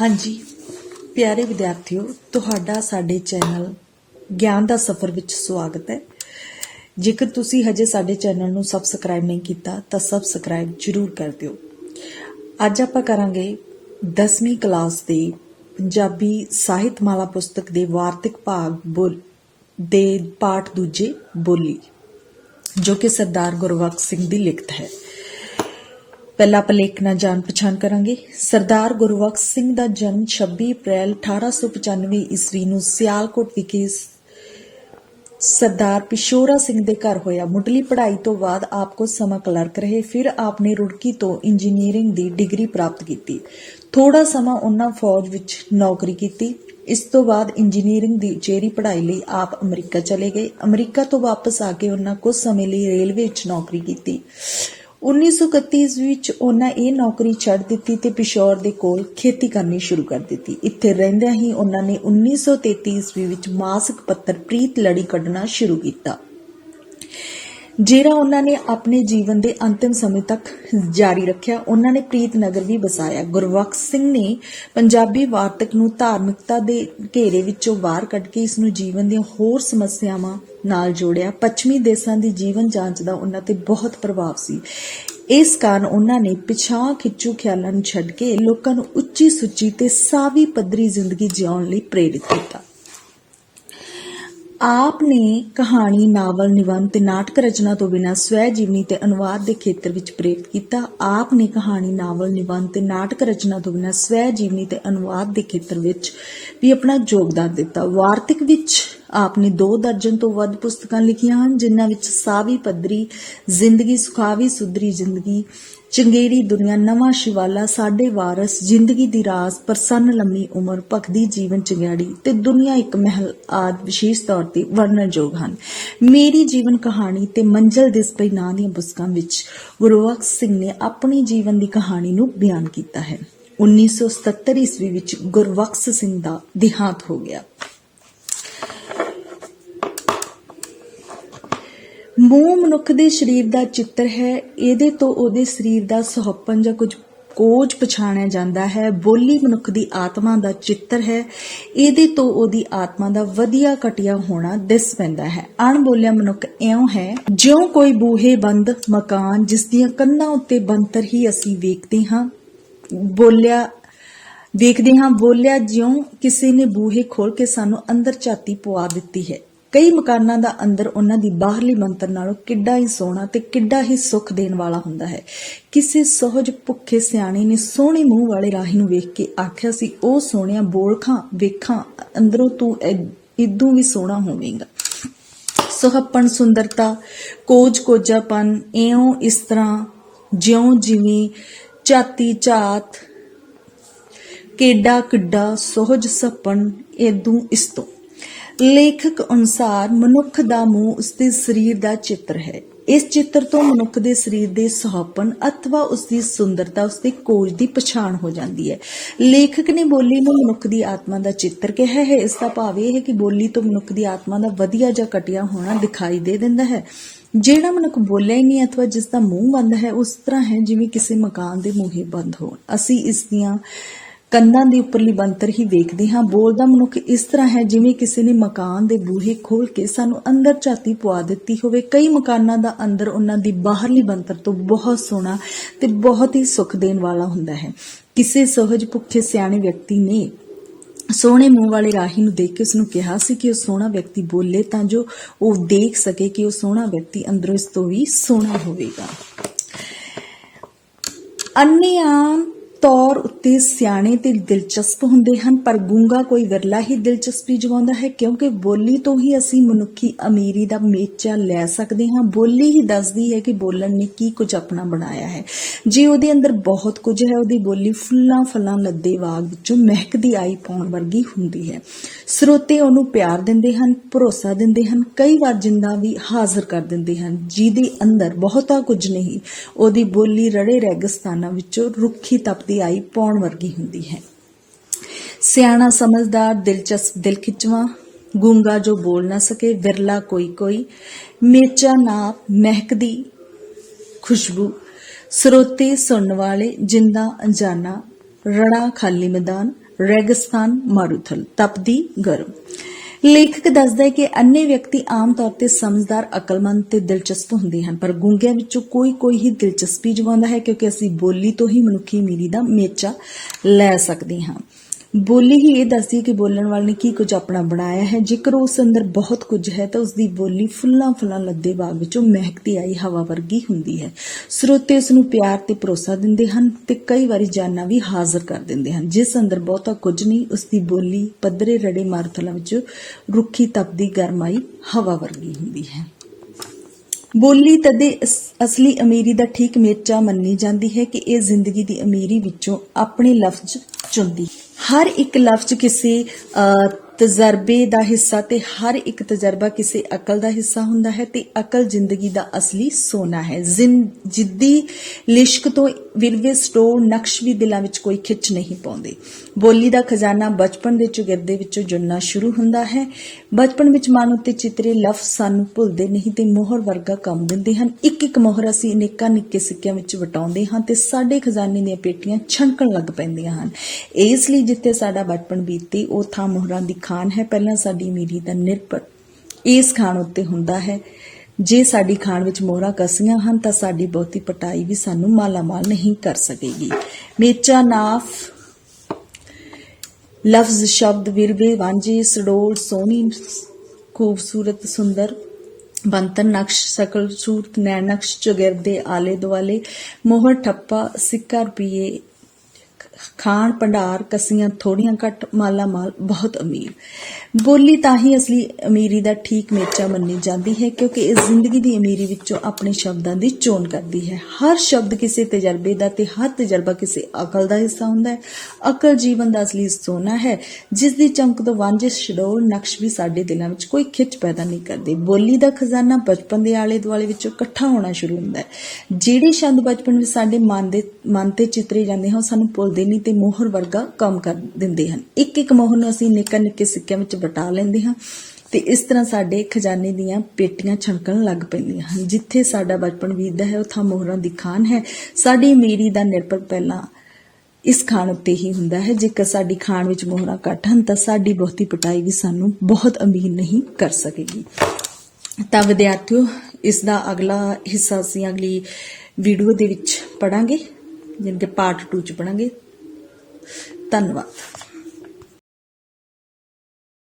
ਹਾਂਜੀ। ਪਿਆਰੇ ਵਿਦਿਆਰਥੀਓ, ਤੁਹਾਡਾ ਸਾਡੇ ਚੈਨਲ ਗਿਆਨ ਦਾ ਸਫ਼ਰ ਵਿੱਚ ਸਵਾਗਤ ਹੈ। ਜੇਕਰ ਤੁਸੀਂ ਹਜੇ ਸਾਡੇ ਚੈਨਲ ਨੂੰ ਸਬਸਕ੍ਰਾਈਬ ਨਹੀਂ ਕੀਤਾ, ਤਾਂ ਸਬਸਕ੍ਰਾਈਬ ਜ਼ਰੂਰ ਕਰ ਦਿਓ। ਅੱਜ ਆਪਾਂ ਕਰਾਂਗੇ 10ਵੀਂ ਕਲਾਸ ਦੇ ਪੰਜਾਬੀ ਸਾਹਿਤਮਾਲਾ ਪੁਸਤਕ ਦੇ ਵਾਰਤਿਕ ਭਾਗ ਬੋਲ, ਦੇ ਪਾਠ ਦੂਜੇ ਬੋਲੀ, ਜੋ ਕਿ ਸਰਦਾਰ ਗੁਰਬਖਸ਼ ਸਿੰਘ ਦੀ ਲਿਖਤ ਹੈ। ਪਹਿਲਾ ਆਪਾਂ ਲੇਖ ਨਾਲ ਜਾਣ ਪਛਾਣ ਕਰਾਂਗੇ। ਸਰਦਾਰ ਗੁਰਬਖਸ਼ ਸਿੰਘ ਦਾ ਜਨਮ 26 ਅਪ੍ਰੈਲ 1895 ਈਸਵੀ ਨੂੰ ਸਿਆਲਕੋਟ ਵਿਖੇ ਸ- ਸਰਦਾਰ ਪਿਸ਼ੋਰਾ ਸਿੰਘ ਦੇ ਘਰ ਹੋਇਆ। ਮੁੱਢਲੀ ਪੜ੍ਹਾਈ ਤੋਂ ਬਾਅਦ ਆਪ ਕੋ ਸਮਾਂ ਕਲਰਕ ਰਹੇ, ਫਿਰ ਆਪ ਨੇ ਰੁੜਕੀ ਤੋਂ ਇੰਜੀਨੀਅਰਿੰਗ ਦੀ ਡਿਗਰੀ ਪ੍ਰਾਪਤ ਕੀਤੀ। ਥੋੜਾ ਸਮਾਂ ਉਹਨਾਂ ਫੌਜ ਵਿੱਚ ਨੌਕਰੀ ਕੀਤੀ। ਇਸ ਤੋਂ ਬਾਅਦ ਇੰਜੀਨੀਅਰਿੰਗ ਦੀ ਉਚੇਰੀ ਪੜ੍ਹਾਈ ਲਈ ਆਪ ਅਮਰੀਕਾ ਚਲੇ ਗਏ। ਅਮਰੀਕਾ ਤੋਂ ਵਾਪਸ ਆ ਕੇ ਉਹਨਾਂ ਕੁਝ ਸਮੇਂ ਲਈ ਰੇਲਵੇ ਵਿੱਚ ਨੌਕਰੀ ਕੀਤੀ। 1931 ਈਸਵੀ ਵਿੱਚ ਉਹਨਾਂ ਇਹ ਨੌਕਰੀ ਛੱਡ ਦਿੱਤੀ ਤੇ ਪਿਸ਼ੌਰ ਦੇ ਕੋਲ ਖੇਤੀ ਕਰਨੀ ਸ਼ੁਰੂ ਕਰ ਦਿੱਤੀ। ਇੱਥੇ ਰਹਿੰਦਿਆਂ ਹੀ ਉਹਨਾਂ ਨੇ 1933 ਈਸਵੀ ਵਿੱਚ ਮਾਸਿਕ ਪੱਤਰ ਪ੍ਰੀਤ ਲੜੀ ਕੱਢਣਾ ਸ਼ੁਰੂ ਕੀਤਾ। ਜਿਹੜਾ ਉਹਨਾਂ ਨੇ ਆਪਣੇ ਜੀਵਨ ਦੇ ਅੰਤਿਮ ਸਮੇਂ ਤੱਕ ਜਾਰੀ ਰੱਖਿਆ, ਉਹਨਾਂ ਨੇ ਪ੍ਰੀਤ ਨਗਰ ਵੀ ਵਸਾਇਆ। ਗੁਰਬਖਸ਼ ਸਿੰਘ ਨੇ ਪੰਜਾਬੀ ਵਾਰਤਕ ਨੂੰ ਧਾਰਮਿਕਤਾ ਦੇ ਘੇਰੇ ਵਿੱਚੋਂ ਬਾਹਰ ਕੱਢ ਕੇ ਇਸ ਨੂੰ ਜੀਵਨ ਦੀਆਂ ਹੋਰ ਸਮੱਸਿਆਵਾਂ ਨਾਲ ਜੋੜਿਆ। ਪੱਛਮੀ ਦੇਸ਼ਾਂ ਦੀ ਜੀਵਨ ਜਾਂਚ ਦਾ ਉਹਨਾਂ ਤੇ ਬਹੁਤ ਪ੍ਰਭਾਵ ਸੀ। ਇਸ ਕਾਰਨ ਉਹਨਾਂ ਨੇ ਪਿਛਾਂ ਖਿੱਚੂ ਖਿਆਲਾਂ ਨੂੰ ਛੱਡ ਕੇ ਲੋਕਾਂ ਨੂੰ ਉੱਚੀ ਸੁੱਚੀ ਤੇ ਸਾਵੀ ਪੱਧਰੀ ਜ਼ਿੰਦਗੀ ਜਿਉਣ ਲਈ ਪ੍ਰੇਰਿਤ ਕੀਤਾ। ਆਪ ਨੇ ਕਹਾਣੀ, ਨਾਵਲ, ਨਿਬੰਧ ਤੇ ਨਾਟਕ ਰਚਨਾ ਤੋਂ ਬਿਨਾਂ ਸਵੈ ਜੀਵਨੀ ਤੇ ਅਨੁਵਾਦ ਦੇ ਖੇਤਰ ਵਿੱਚ ਪ੍ਰੇਰਿਤ ਕੀਤਾ। ਆਪ ਨੇ ਕਹਾਣੀ, ਨਾਵਲ, ਨਿਬੰਧ ਤੇ ਨਾਟਕ ਰਚਨਾ ਤੋਂ ਬਿਨਾਂ ਸਵੈ ਜੀਵਨੀ ਤੇ ਅਨੁਵਾਦ ਦੇ ਖੇਤਰ ਵਿੱਚ ਵੀ ਆਪਣਾ ਯੋਗਦਾਨ ਦਿੱਤਾ। ਵਾਰਤਕ ਵਿੱਚ ਆਪ ਨੇ ਦੋ ਦਰਜਨ ਤੋਂ ਵੱਧ ਪੁਸਤਕਾਂ ਲਿਖੀਆਂ ਹਨ, ਜਿਨ੍ਹਾਂ ਵਿੱਚ ਸਾਵੀ ਪੱਧਰੀ, ਜ਼ਿੰਦਗੀ ਸੁਖਾਵੀ ਸੁਧਰੀ ਜ਼ਿੰਦਗੀ, ਚੰਗੇਰੀ ਦੁਨੀਆ ਨਵਾਂ ਸ਼ਿਵਾਲਾ, ਸਾਡੇ ਵਾਰਸ, ਜ਼ਿੰਦਗੀ ਦੀ ਰਾਜ਼ ਪ੍ਰਸੰਨ ਲੰਮੀ ਉਮਰ ਭਖਦੀ ਜੀਵਨ ਚੰਗਿਆੜੀ ਤੇ ਦੁਨੀਆ ਇੱਕ ਮਹਿਲ ਆਦ ਵਿਸ਼ੇਸ਼ ਤੌਰ ਤੇ ਵਰਣਨਯੋਗ ਹਨ। ਮੇਰੀ ਜੀਵਨ ਕਹਾਣੀ ਤੇ ਮੰਜ਼ਲ ਦਿਸ ਪਈ ਨਾਂ ਦੀਆਂ ਪੁਸਤਕਾਂ ਵਿੱਚ ਗੁਰਬਖਸ਼ ਸਿੰਘ ਨੇ ਆਪਣੀ ਜੀਵਨ ਦੀ ਕਹਾਣੀ ਨੂੰ ਬਿਆਨ ਕੀਤਾ ਹੈ। 1977 ਈਸਵੀ ਵਿੱਚ ਗੁਰਬਖਸ਼ ਸਿੰਘ ਦਾ ਦੇਹਾਂਤ ਹੋ ਗਿਆ। ਮੂੰਹ ਮਨੁੱਖ ਦੇ ਸਰੀਰ ਦਾ ਚਿੱਤਰ ਹੈ, ਇਹਦੇ ਤੋਂ ਉਹਦੇ ਸਰੀਰ ਦਾ ਸੁਹੱਪਣ ਜਾਂ ਕੁਝ ਕੋਜ ਪਛਾਣਿਆ ਜਾਂਦਾ ਹੈ। ਬੋਲੀ ਮਨੁੱਖ ਦੀ ਆਤਮਾ ਦਾ ਚਿੱਤਰ ਹੈ, ਇਹਦੇ ਤੋਂ ਉਹਦੀ ਆਤਮਾ ਦਾ ਵਧੀਆ ਕਟਿਆ ਹੋਣਾ ਦਿਸ ਪੈਂਦਾ ਹੈ। ਅਣਬੋਲਿਆ ਮਨੁੱਖ ਇਉਂ ਹੈ, ਜਿਉਂ ਕੋਈ ਬੂਹੇ ਬੰਦ ਮਕਾਨ ਜਿਸ ਦੀਆਂ ਕੰਧਾਂ ਉੱਤੇ ਬੰਤਰ ਹੀ ਅਸੀਂ ਵੇਖਦੇ ਹਾਂ, ਬੋਲਿਆ, ਵੇਖਦੇ ਹਾਂ, ਬੋਲਿਆ ਜਿਉਂ ਕਿਸੇ ਨੇ ਬੂਹੇ ਖੋਲ ਕੇ ਸਾਨੂੰ ਅੰਦਰ ਝਾਤੀ ਪਵਾ ਦਿੱਤੀ ਹੈ। ਕਈ ਮਕਾਨਾਂ ਦਾ ਅੰਦਰ ਉਹਨਾਂ ਦੀ ਬਾਹਰਲੀ ਮੰਤਰ ਨਾਲੋਂ ਕਿੱਡਾ ਹੀ ਸੋਹਣਾ ਤੇ ਕਿੱਡਾ ਹੀ ਸੁੱਖ ਦੇਣ ਵਾਲਾ ਹੁੰਦਾ ਹੈ। ਕਿਸੇ ਸਹਜ ਭੁੱਖੇ ਸਿਆਣੇ ਨੇ ਸੋਹਣੇ ਮੂੰਹ ਵਾਲੇ ਰਾਹੀ ਨੂੰ ਵੇਖ ਕੇ ਆਖਿਆ ਸੀ, ਉਹ ਸੋਹਣਿਆ ਬੋਲ ਖਾਂ, ਵੇਖਾਂ ਅੰਦਰੋਂ ਤੂੰ ਇਦੋਂ ਵੀ ਸੋਹਣਾ ਹੋਵੇਂਗਾ। ਸੁਹੱਪਣ ਸੁੰਦਰਤਾ, ਕੋਜ ਕੋਜਾਪਨ, ਇਉਂ ਇਸ ਤਰ੍ਹਾਂ ਜਿਉਂ ਜਿਵੇਂ ਚਾਤੀ ਝਾਤ ਕੇਡਾ ਕਿੱਡਾ ਸੋਹਜ ਸੱਪਣ, ਇਦੋਂ ਇਸ ਤੋਂ। ਲੇਖਕ ਅਨੁਸਾਰ ਮਨੁੱਖ ਦਾ ਮੂੰਹ ਉਸਦੇ ਸਰੀਰ ਦਾ ਚਿੱਤਰ ਹੈ। ਇਸ ਚਿੱਤਰ ਤੋਂ ਮਨੁੱਖ ਦੇ ਸਰੀਰ ਦੇ ਸੁਹੱਪਣ ਅਥਵਾ ਉਸਦੀ ਸੁੰਦਰਤਾ, ਉਸਦੇ ਕੋਜ ਦੀ ਪਛਾਣ ਹੋ ਜਾਂਦੀ ਹੈ। ਲੇਖਕ ਨੇ ਬੋਲੀ ਨੂੰ ਮਨੁੱਖ ਦੀ ਆਤਮਾ ਦਾ ਚਿੱਤਰ ਕਿਹਾ ਹੈ। ਇਸ ਦਾ ਭਾਵ ਇਹ ਹੈ ਕਿ ਬੋਲੀ ਤੋਂ ਮਨੁੱਖ ਦੀ ਆਤਮਾ ਦਾ ਵਧੀਆ ਜਾਂ ਕਟਿਆ ਹੋਣਾ ਦਿਖਾਈ ਦੇ ਦਿੰਦਾ ਹੈ। ਜਿਹੜਾ ਮਨੁੱਖ ਬੋਲਿਆ ਹੀ ਨਹੀਂ ਅਥਵਾ ਜਿਸ ਦਾ ਮੂੰਹ ਬੰਦ ਹੈ, ਉਸ ਤਰ੍ਹਾਂ ਹੈ ਜਿਵੇਂ ਕਿਸੇ ਮਕਾਨ ਦੇ ਮੂਹੇ ਬੰਦ ਹੋਣ। ਅਸੀਂ ਇਸ ਦੀਆਂ ਕੰਧਾਂ ਦੀ ਉੱਪਰਲੀ ਬੰਤਰ ਹੀ ਵੇਖਦੇ ਹਾਂ। ਬੋਲਦਾ ਮਨੁੱਖ ਇਸ ਤਰ੍ਹਾਂ ਹੈ, ਜਿਵੇਂ ਕਿਸੇ ਨੇ ਮਕਾਨ ਦੇ ਬੂਹੇ ਖੋਲ ਕੇ ਸਾਨੂੰ ਅੰਦਰ ਝਾਤੀ ਪਵਾ ਦਿੱਤੀ ਹੋਵੇ। ਕਈ ਮਕਾਨਾਂ ਦਾ ਅੰਦਰ ਉਹਨਾਂ ਦੀ ਬਾਹਰਲੀ ਬੰਤਰ ਤੋਂ ਬਹੁਤ ਸੋਹਣਾ ਤੇ ਬਹੁਤ ਹੀ ਸੁੱਖ ਦੇਣ ਵਾਲਾ ਹੁੰਦਾ ਹੈ। ਕਿਸੇ ਸਹਜ ਭੁੱਖੇ ਸਿਆਣੇ ਵਿਅਕਤੀ ਨੇ ਸੋਹਣੇ ਮੂੰਹ ਵਾਲੇ ਰਾਹੀ ਨੂੰ ਦੇਖ ਕੇ ਉਸ ਨੂੰ ਕਿਹਾ ਸੀ ਕਿ ਉਹ ਸੋਹਣਾ ਵਿਅਕਤੀ ਬੋਲੇ ਤਾਂ ਜੋ ਉਹ ਦੇਖ ਸਕੇ ਕਿ ਉਹ ਸੋਹਣਾ ਵਿਅਕਤੀ ਅੰਦਰੋਂ ਇਸ ਤੋਂ ਵੀ ਸੋਹਣਾ ਹੋਵੇਗਾ। ਅੰਨੇ ਆਮ ਤੌਰ ਉੱਤੇ ਸਿਆਣੇ ਤੇ ਦਿਲਚਸਪ ਹੁੰਦੇ ਹਨ, ਪਰ ਗੂੰਗਾ ਕੋਈ ਵਿਰਲਾ ਹੀ ਦਿਲਚਸਪੀ ਜਗਾਉਂਦਾ ਹੈ, ਕਿਉਂਕਿ ਬੋਲੀ ਤੋਂ ਹੀ ਅਸੀਂ ਮਨੁੱਖੀ ਅਮੀਰੀ ਦਾ ਮੇਚਾ ਲੈ ਸਕਦੇ ਹਾਂ। ਬੋਲੀ ਹੀ ਦੱਸਦੀ ਹੈ ਕਿ ਬੋਲਣ ਨੇ ਕੀ ਕੁਝ ਆਪਣਾ ਬਣਾਇਆ ਹੈ। ਜੇ ਉਹਦੇ ਅੰਦਰ ਬਹੁਤ ਕੁਝ ਹੈ, ਉਹਦੀ ਬੋਲੀ ਫੁੱਲਾਂ ਫਲਾਂ ਲੱਦੇ ਬਾਗ ਵਿੱਚੋਂ ਮਹਿਕਦੀ ਆਈ ਪਾਉਣ ਵਰਗੀ ਹੁੰਦੀ ਹੈ। ਸਰੋਤੇ ਉਹਨੂੰ ਪਿਆਰ ਦਿੰਦੇ ਹਨ, ਭਰੋਸਾ ਦਿੰਦੇ ਹਨ, ਕਈ ਵਾਰ ਜਿੰਦਾ ਵੀ ਹਾਜ਼ਰ ਕਰ ਦਿੰਦੇ ਹਨ, ਜਿਹਦੇ ਅੰਦਰ ਬਹੁਤਾ ਕੁਝ ਨਹੀਂ। ਉਹਦੀ ਬੋਲੀ ਰੜੇ ਰੈਗਿਸਤਾਨਾਂ ਵਿੱਚੋਂ ਰੁੱਖੀ ਤਪਦੀ ਆਈ ਪਾਉਣ ਵਰਗੀ ਹੁੰਦੀ ਹੈ। ਸਿਆਣਾ ਸਮਝਦਾਰ ਦਿਲਚਸਪ ਦਿਲ ਖਿੱਚਵਾਂ, ਗੂੰਗਾ ਜੋ ਬੋਲ ਨਾ ਸਕੇ, ਵਿਰਲਾ ਕੋਈ ਕੋਈ, ਮੇਚਾ ਨਾਪ ਮਹਿਕਦੀ ਖੁਸ਼ਬੂ, ਸਰੋਤੇ ਸੁਣਨ ਵਾਲੇ ਜਿੰਦਾ ਅਣਜਾਣਾ, ਰੜਾ ਖਾਲੀ ਮੈਦਾਨ ਰੇਗਿਸਤਾਨ ਮਾਰੂਥਲ, ਤਪਦੀ ਗਰਮ। ਲੇਖਕ ਦੱਸਦਾ ਹੈ ਕਿ ਅੰਨੇ ਵਿਅਕਤੀ ਆਮ ਤੌਰ ਤੇ ਸਮਝਦਾਰ, ਅਕਲਮੰਦ ਤੇ ਦਿਲਚਸਪ ਹੁੰਦੇ ਹਨ, ਪਰ ਗੁੰਗਿਆਂ ਵਿੱਚੋਂ ਕੋਈ ਕੋਈ ਹੀ ਦਿਲਚਸਪੀ ਜਗਾਉਂਦਾ ਹੈ ਕਿਉਂਕਿ ਅਸੀਂ ਬੋਲੀ ਤੋਂ ਹੀ ਮਨੁੱਖੀ ਮੀਰੀ ਦਾ ਮੇਚਾ ਲੈ ਸਕਦੇ ਹਾਂ। ਬੋਲੀ ਹੀ ਇਹ ਦੱਸਦੀ ਹੈ ਕਿ ਬੋਲਣ ਵਾਲੇ ਨੇ ਕੀ ਕੁਝ ਆਪਣਾ ਬਣਾਇਆ ਹੈ। ਜੇਕਰ ਉਸ ਅੰਦਰ ਬਹੁਤ ਕੁਝ ਹੈ ਤਾਂ ਉਸ ਦੀ ਬੋਲੀ ਫੁੱਲਾਂ ਫੁੱਲਾਂ ਲੱਦੇ ਬਾਗ ਵਿੱਚੋਂ ਮਹਿਕਦੀ ਆਈ ਹਵਾ ਵਰਗੀ ਹੁੰਦੀ ਹੈ। ਸਰੋਤੇ ਉਸ ਨੂੰ ਪਿਆਰ ਤੇ ਭਰੋਸਾ ਦਿੰਦੇ ਹਨ ਤੇ ਕਈ ਵਾਰੀ ਜਾਨਾਂ ਵੀ ਹਾਜ਼ਰ ਕਰ ਦਿੰਦੇ ਹਨ। ਜਿਸ ਅੰਦਰ ਬਹੁਤਾ ਕੁਝ ਨਹੀਂ ਉਸ ਦੀ ਬੋਲੀ ਪੱਧਰੇ ਰੜੇ ਮਾਰਥਲਾਂ ਵਿੱਚ ਰੁੱਖੀ ਤਪਦੀ ਗਰਮਾਈ ਹਵਾ ਵਰਗੀ ਹੁੰਦੀ ਹੈ। ਬੋਲੀ ਤਦੇ ਅਸਲੀ ਅਮੀਰੀ ਦਾ ਠੀਕ ਮੇਚਾ ਮੰਨੀ ਜਾਂਦੀ ਹੈ ਕਿ ਇਹ ਜ਼ਿੰਦਗੀ ਦੀ ਅਮੀਰੀ ਵਿੱਚੋਂ ਆਪਣੇ ਲਫ਼ਜ਼ ਚੁਣਦੀ ਹਰ ਇੱਕ ਲਫ਼ਜ਼ ਕਿਸੇ ਤਜਰਬੇ ਦਾ ਹਿੱਸਾ ਤੇ ਹਰ ਇੱਕ ਤਜਰਬਾ ਕਿਸੇ ਅਕਲ ਦਾ ਹਿੱਸਾ ਹੁੰਦਾ ਹੈ ਤੇ ਅਕਲ ਜ਼ਿੰਦਗੀ ਦਾ ਅਸਲੀ ਸੋਨਾ ਹੈ। ਜਿੱਦੀ ਲਿਸ਼ਕ ਤੋਂ ਵਿਰਵੇ ਸਟੋਰ ਨਕਸ਼ ਵੀ ਦਿਲਾਂ ਵਿੱਚ ਕੋਈ ਖਿੱਚ ਨਹੀਂ ਪਾਉਂਦੇ। ਬੋਲੀ ਦਾ ਖਜ਼ਾਨਾ ਬਚਪਨ ਦੇ ਚੁਗਿਰਦੇ ਵਿੱਚੋਂ ਜੁੜਨਾ ਸ਼ੁਰੂ ਹੁੰਦਾ ਹੈ। ਬਚਪਨ ਵਿੱਚ ਮਨ ਉੱਤੇ ਚਿਤਰੇ ਲਫ਼ਜ਼ ਸਾਨੂੰ ਭੁੱਲਦੇ ਨਹੀਂ ਤੇ ਮੋਹਰ ਵਰਗਾ ਕੰਮ ਦਿੰਦੇ ਹਨ। ਇੱਕ ਇੱਕ ਮੋਹਰ ਅਸੀਂ ਅਨੇਕਾਂ ਨਿੱਕੇ ਸਿੱਕਿਆਂ ਵਿੱਚ ਵਟਾਉਂਦੇ ਹਾਂ ਤੇ ਸਾਡੇ ਖਜ਼ਾਨੇ ਦੀਆਂ ਪੇਟੀਆਂ ਛਣਕਣ ਲੱਗ ਪੈਂਦੀਆਂ ਹਨ। ਇਸ ਲਈ ਜਿੱਥੇ ਸਾਡਾ ਬਚਪਨ ਬੀਤੇ, ਉਹ ਥਾਂ ਮੋਹਰਾਂ ਦੀ ਖਾਨ ਹੈ, ਪਹਿਲਾਂ ਸਾਡੀ ਅਮੀਰੀ ਦਾ ਨਿਰਭਰ। ਇਸ ਖਾਨ ਉੱਤੇ ਹੁੰਦਾ ਹੈ। ਜੇ ਸਾਡੀ ਖਾਣ ਵਿੱਚ ਮੋਹਰਾਂ ਕਸੀਆਂ ਹਨ, ਤਾਂ ਸਾਡੀ ਬਹੁਤੀ ਪਟਾਈ ਵੀ ਸਾਨੂੰ ਮਾਲਾਮਾਲ ਨਹੀਂ ਕਰ ਸਕੇਗੀ। ਮੇਚਾ ਨਾਫ, ਲਫ਼ਜ਼ ਸ਼ਬਦ ਵਿਰਵੇ, ਵਾਂਝੇ, ਸਡੋਲ, ਸੋਹਣੀ, ਖੂਬਸੂਰਤ, ਸੁੰਦਰ, ਬੰਤਨ, ਨਕਸ਼ ਸਕਲ ਸੂਰਤ ਨੈਣ ਨਕਸ਼ ਚੁਗਿਰਦੇ ਆਲੇ ਦੁਆਲੇ ਮੋਹਰ, ਠੱਪਾ, ਸਿੱਕਾ ਰੁਪਈਏ ਖਾਣ, ਭੰਡਾਰ, ਕਸੀਆਂ ਥੋੜੀਆਂ ਘੱਟ ਮਾਲਾ ਮਾਲ, ਬਹੁਤ ਅਮੀਰ। ਬੋਲੀ ਤਾਂ ਹੀ ਅਸਲੀ ਅਮੀਰੀ ਦਾ ਠੀਕ ਮੇਚਾ ਮੰਨੀ ਜਾਂਦੀ ਹੈ, ਕਿਉਂਕਿ ਇਹ ਜ਼ਿੰਦਗੀ ਦੀ ਅਮੀਰੀ ਵਿੱਚੋਂ ਆਪਣੇ ਸ਼ਬਦਾਂ ਦੀ ਚੋਣ ਕਰਦੀ ਹੈ। ਹਰ ਸ਼ਬਦ ਕਿਸੇ ਤਜਰਬੇ ਦਾ ਤੇ ਹਰ ਤਜਰਬਾ ਕਿਸੇ ਅਕਲ ਦਾ ਹਿੱਸਾ ਹੁੰਦਾ ਹੈ। ਅਕਲ ਜੀਵਨ ਦਾ ਅਸਲੀ ਸੋਨਾ ਹੈ, ਜਿਸ ਦੀ ਚਮਕ ਤੋਂ ਵਾਂਝੇ ਸ਼ਡੋਲ ਨਕਸ਼ ਵੀ ਸਾਡੇ ਦਿਲਾਂ ਵਿੱਚ ਕੋਈ ਖਿੱਚ ਪੈਦਾ ਨਹੀਂ ਕਰਦੇ। ਬੋਲੀ ਦਾ ਖਜ਼ਾਨਾ ਬਚਪਨ ਦੇ ਆਲੇ ਦੁਆਲੇ ਵਿੱਚੋਂ ਇਕੱਠਾ ਹੋਣਾ ਸ਼ੁਰੂ ਹੁੰਦਾ ਹੈ। ਜਿਹੜੇ ਸ਼ਬਦ ਬਚਪਨ ਵਿੱਚ ਸਾਡੇ ਮਨ ਦੇ, ਮਨ ਤੇ ਚਿਤਰੇ ਜਾਂਦੇ ਹਨ, ਉਹ ਸਾਨੂੰ ਭੁੱਲਦੇ ਨਹੀਂ ਤੇ ਮੋਹਰ ਵਰਗਾ ਕੰਮ ਕਰ ਦਿੰਦੇ ਹਨ। ਇੱਕ ਇੱਕ ਮੋਹਰ ਨੂੰ ਅਸੀਂ ਨਿੱਕਾ ਨਿੱਕੇ ਸਿੱਕਿਆਂ ਵਿੱਚ ਵਟਾ ਲੈਂਦੇ ਹਾਂ ਤੇ ਇਸ ਤਰ੍ਹਾਂ ਸਾਡੇ ਖਜ਼ਾਨੇ ਦੀਆਂ ਪੇਟੀਆਂ ਛਣਕਣ ਲੱਗ ਪੈਂਦੀਆਂ ਹਨ। ਜਿੱਥੇ ਸਾਡਾ ਬਚਪਨ ਬੀਤਦਾ ਹੈ, ਉੱਥਾਂ ਮੋਹਰਾਂ ਦੀ ਖਾਨ ਹੈ। ਸਾਡੀ ਅਮੀਰੀ ਦਾ ਨਿਰਭਰ ਪਹਿਲਾਂ ਇਸ ਖਾਨ ਉੱਤੇ ਹੀ ਹੁੰਦਾ ਹੈ। ਜੇਕਰ ਸਾਡੀ ਖਾਣ ਵਿੱਚ ਮੋਹਰਾਂ ਘੱਟ ਹਨ, ਤਾਂ ਸਾਡੀ ਬਹੁਤੀ ਪਟਾਈ ਵੀ ਸਾਨੂੰ ਬਹੁਤ ਅਮੀਰ ਨਹੀਂ ਕਰ ਸਕੇਗੀ। ਤਾਂ ਵਿਦਿਆਰਥੀਓ, ਇਸ ਦਾ ਅਗਲਾ ਹਿੱਸਾ ਅਸੀਂ ਅਗਲੀ ਵੀਡੀਓ ਦੇ ਵਿੱਚ ਪੜਾਂਗੇ ਜਿਵੇਂ ਕਿ ਪਾਰਟ 2 ਚ ਪੜਾਂਗੇ ਧੰਨਵਾਦ।